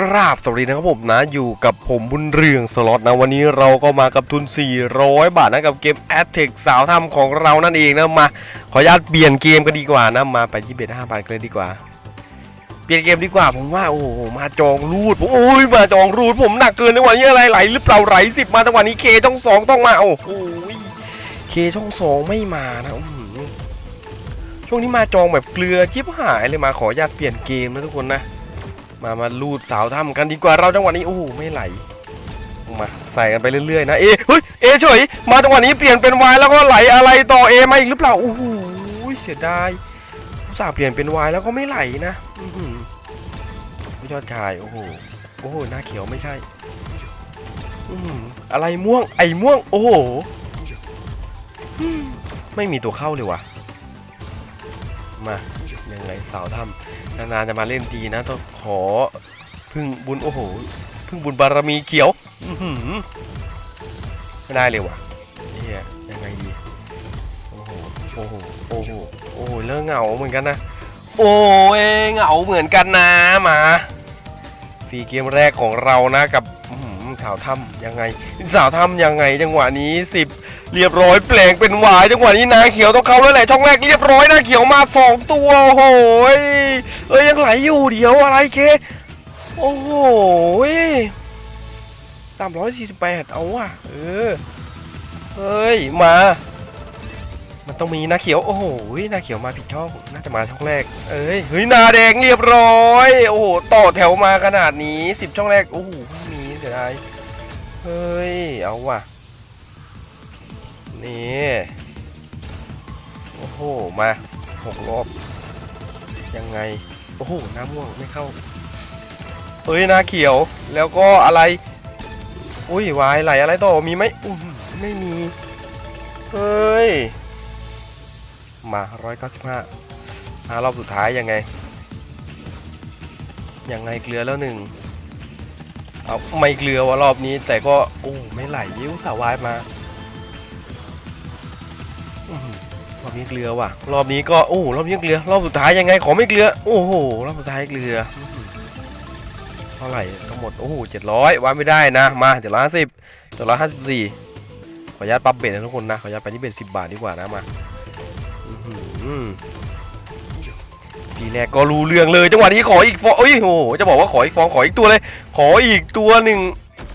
ราบสวัสดีนะครับผมนะอยู่กับผมบุญเรืองสล็อตนะวันนี้เราก็มากับทุน 400 บาทนะกับเกม a t t e c สาวทำของเรานั่นเองนะมาขออนุญาตเปลี่ยนเกมกันดีกว่านะมาไปที่เบ็ดห้าบาทกันเลยดีกว่า เปลี่ยนเกมดีกว่าผมว่าโอ้โหมาจองรูดผมโอ้ยมาจองรูดผมหนักเกินในวันนี้อะไรไหลหรือเปล่าไหลสิบมาจังหวะนี้เคช่องสองต้องมาโอ้โหเคช่องสองไม่มานะช่วงนี้มาจองแบบเกลือชิบหายเลยมาขออนุญาตเปลี่ยนเกมนะทุกคนนะ มามาลูดสาวถ้ำกันดีกว่าเราจังหวะนี้โอ้โหไม่ไหลมาใส่กันไปเรื่อยๆนะเอเฮ้ยเอเฉยมาจังหวะนี้เปลี่ยนเป็นวายแล้วก็ไหลอะไรต่อเอมาอีกหรือเปล่าโอ้โหเสียดายสาห์เปลี่ยนเป็นวายแล้วก็ไม่ไหลนะอื้อหือผู้ยอดชายโอ้โหโอ้โหหน้าเขียวไม่ใช่อือะไรม่วงไอ้ม่วง โอ้โหไม่มีตัวเข้าเลยว่ะ มายังไงสาวถ้ำนานๆจะมาเล่นดีนะ ต้องขอพึ่งบุญโอ้โหพึ่งบุญบารมีเขียวไม่ได้เลยว่ะเฮียยังไงดีโอ้โหโอ้โหโอ้โหโอ้โหเลิกเหงาเหมือนกันนะโอ้ยเหงาเหมือนกันนะมาฟรีเกมแรกของเรานะกับสาวถ้ำยังไงสาวถ้ำยังไงจังหวะนี้สิบ เรียบร้อยแปลงเป็นหวายจังหวะนี้นาเขียวต้องเข้าแล้วแหละช่องแรกเรียบร้อยนาเขียวมาสองตัวโอ้โหยเอ้ยยังไหลอยู่เดี๋ยวอะไรเคโอ้โหสามร้อยสี่สิบแปดเอาว่ะเออเฮ้ยมา มันต้องมีนาเขียวโอ้โหนาเขียวมาผิดช่องน่าจะมาช่องแรกเอ้ยเฮ้ยนาแดงเรียบร้อยโอ้โหต่อแถวมาขนาดนี้สิบช่องแรกโอ้โหม่มีเสียดายเฮ้ยเอาว่ะ นี่ โอ้โห มาหกรอบ ยังไง โอ้โห น้ำม่วงไม่เข้า เฮ้ยน้าเขียว แล้วก็อะไร อุ้ยวายไหลอะไรต่อ มีไหมอุ้ยไม่มี เฮ้ย มาร้อยเก้าสิบห้าหารอบสุดท้ายยังไง ยังไงเกลือแล้วหนึ่งเอาไม่เกลือวะรอบนี้ แต่ก็โอ้ไม่ไหลยิ้วสาวายมา รอบนี้เกลือว่ะ รอบนี้ก็โอ้รอบนี้เกลือ รอบสุดท้ายยังไงขอไม่เกลือ โอ้โห รอบสุดท้ายเกลือ เท่าไหร่ทั้งหมด โอ้โหเจ็ดร้อยว่าไม่ได้นะ มาเจ็ดร้อยห้าสิบเจ็ดร้อยห้าสิบสี่ขออนุญาตปรับเบ็ดนะทุกคนนะ ขออนุญาตไปที่เบ็ดสิบบาทดีกว่านะมาทีแรกก็รู้เรื่องเลย จังหวะนี้ขออีกฟองเอ้ยโอ้โห จะบอกว่าขออีกฟอง ขออีกตัวเลย ขออีกตัวหนึ่ง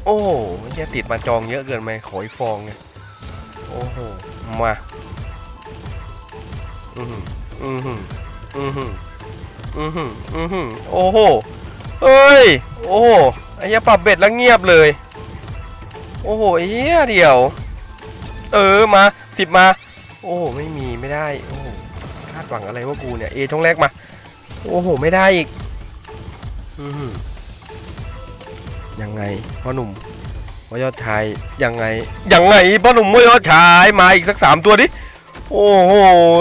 โอ้โหแค่ติดมาจองเยอะเกินไหมขออีกฟองไงโอ้โห มา อือหืออือหืออือหืออือหืออือหือโอ้โหเอ้ย โอ้โหไอ้เหี้ยปรับเบ็ดแล้วเงียบเลย โอ้โหไอ้เหี้ยเดี๋ยว เออมาสิบมา โอ้โหไม่มีไม่ได้ โอ้โหคาดหวังอะไรว่ากูเนี่ย เอช่องแรกมา โอ้โหไม่ได้อีกอยังไงพ่อหนุ่มพ่อยอดชายยังไง ยังไงพ่อหนุ่มพ่อยอดชายมาอีกสักสามตัวดิ โอ้โห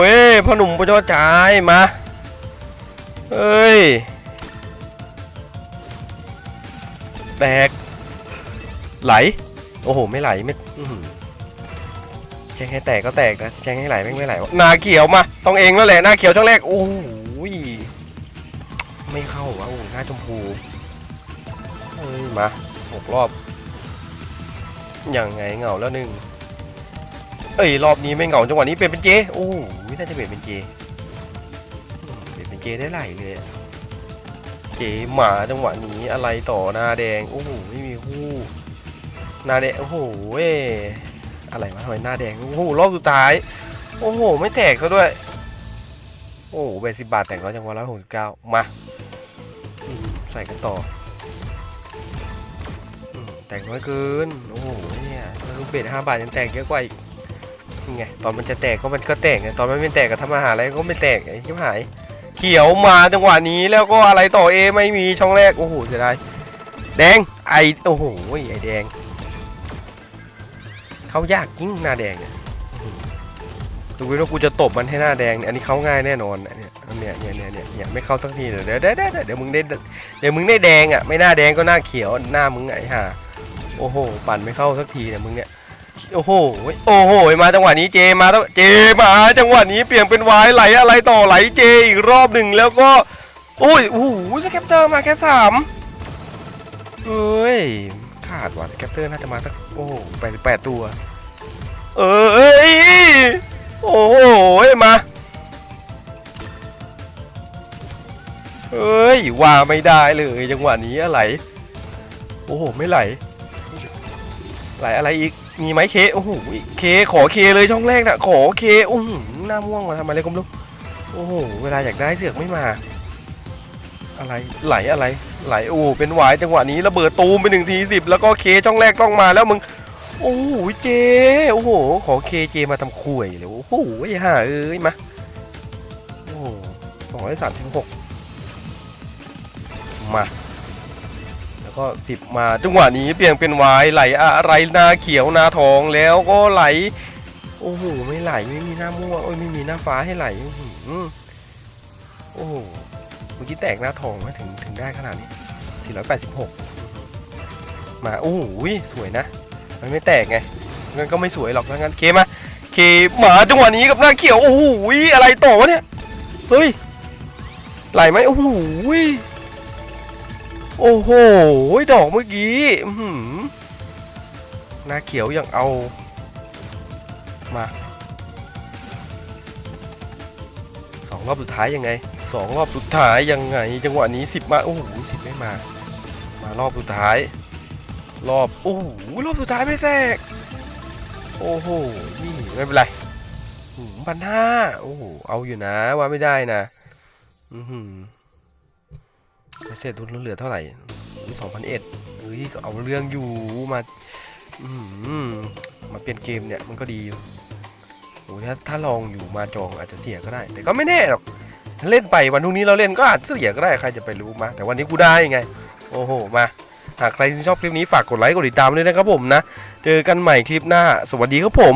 เอ้ยพ่อหนุ่มพ่อยอดชายมาเอ้ยแตกไหล โอ้โห ไม่ไหลไม่แช่งให้แตกก็แตกนะแช่งให้ไหลไม่ไม่ไหลวะหนาเขียวมาต้องเองแล้วแหละหน้าเขียวช่องแรกโอ้โหไม่เข้าวะโอ้หน้าชมพูเอ้ยมาหกรอบยังไงเหงาแล้วหนึ่ง เอ้ยรอบนี้ไม่เหงาจังหวะนี้เปลี่ยนเป็นเจโอ้โหน่าจะเปลี่ยนเป็นเจเปลี่ยนเป็นเจได้ไหลเลยเจหมาจังหวะนี้อะไรต่อหน้าแดงโอ้โหไม่มีคู่หน้าแดงโอ้โหเว้อะไรวะทำไมหน้าแดงโอ้โหรอบสุดท้ายโอ้โหไม่แตกซะด้วย โอ้โหเบสิบบาทแต่งก็จังหวะละหกสิบเก้ามาใส่กันต่อแต่งน้อยเกิน โอ้โหเนี่ยลูกเบ็ดห้าบาทยังแต่งเยอะกว่าอีก ไงตอนมันจะแตกก็มันก็แตกไงตอนมันไม่แตกก็ทำอาหารอะไรก็ไม่แตกไอ้ชิบหาย เขียวมาจังหวะนี้แล้วก็อะไรต่อเอไม่มีช่องแรกโอ้โหเสียดายแดงไอโอ้โหไอแดงเขายากยิ่งหน้าแดงเนี่ยดูวิว่ากูจะตบมันให้หน้าแดงเนี่ยอันนี้เขาง่ายแน่นอนเนี่ยเนี่ยเนี่ยเนี่ยเนี่ยไม่เข้าสักทีเดี๋ยวเดี๋ยวเดี๋ยวเดี๋ยวเดี๋ยวมึงได้เดี๋ยวมึงได้แดงอะไม่หน้าแดงก็หน้าเขียวหน้ามึงไอ้ห่าโอ้โห ปั่นไม่เข้าสักทีเนี่ยมึงเนี่ย โอ้โห โอ้โห มาจังหวะนี้เจมาเจมาจังหวะนี้เปลี่ยนเป็นวายไหลอะไรต่อไหลเจอีกรอบหนึ่งแล้วก็โอ้ยโอ้โหสแคปเตอร์มาแค่สามเฮ้ยขาดว่ะแคปเตอร์น่าจะมาสักโอ้โหแปดแปดตัว เอ้ยโอ้โหมาเฮ้ยว่าไม่ได้เลยจังหวะนี้อะไร โอ้โห ไม่ไหล ไหลอะไรอีกมีไหมเคโอ้โหเคขอเคเลยช่องแรกนะขอเคโอ้โหหน้าม่วงมาทำอะไรก็ไม่รู้โอ้โหเวลาอยากได้เสือกไม่มา อะไรไหลอะไร ไหลโอ้โหเป็นหวายจังหวะนี้ระเบิดตูมไปหนึ่งทีสิบแล้วก็เคช่องแรกต้องมาแล้วมึงโอ้โหเจโอ้โหขอเคเจมาทำคุยเลยโอ้โหไอ้ห่าเอ้ยมาโอ้โหสองร้อยสามสิบหกมา ก็สิบมาจังหวะนี้เปลี่ยนเป็นวายไหลอะไรนาเขียวนาทองแล้วก็ไหล โอ้โหไม่ไหลไม่มีหน้าม่วงโอ้ยไม่มีหน้าฟ้าให้ไหลโอ้โหเมื่อกี้แตกหน้าทองมาถึงถึงได้ขนาดนี้ 486 มาโอ้โหสวยนะ มันไม่แตกไงงั้นก็ไม่สวยหรอกงั้นเคมาเคมาจังหวะนี้กับหน้าเขียวโอ้โหอะไรต่อวะเนี่ยเฮ้ยไหลไหมโอ้โห โอ้โห ดอกเมื่อกี้หน้าเขียวยังเอา มาสองรอบสุดท้ายยังไงสองรอบสุดท้ายยังไง จังหวะนี้สิบมา โอ้โหสิบไม่มา มารอบสุดท้าย รอบ โอ้โห รอบสุดท้ายไม่แตก โอ้โห นี่ไม่เป็นไรพันห้าโอ้โห เอาอยู่นะ ว่าไม่ได้นะ อือหือ เสร็จทุนเหลือเท่าไหร่สองพันเอ็ดเฮ้ยก็เอาเรื่องอยู่มาอือหือมาเปลี่ยนเกมเนี่ยมันก็ดีโอ้ถ้าถ้าลองอยู่มาจองอาจจะเสียก็ได้ แต่ก็ไม่แน่หรอกเล่นไปวันพรุ่งนี้เราเล่นก็อาจจะเสียก็ได้ใครจะไปรู้มา แต่วันนี้กูได้ไง โอ้โหมาหากใครชอบคลิปนี้ฝากกดไลค์กดติดตามด้วยนะครับผมนะ เจอกันใหม่คลิปหน้า สวัสดีครับผม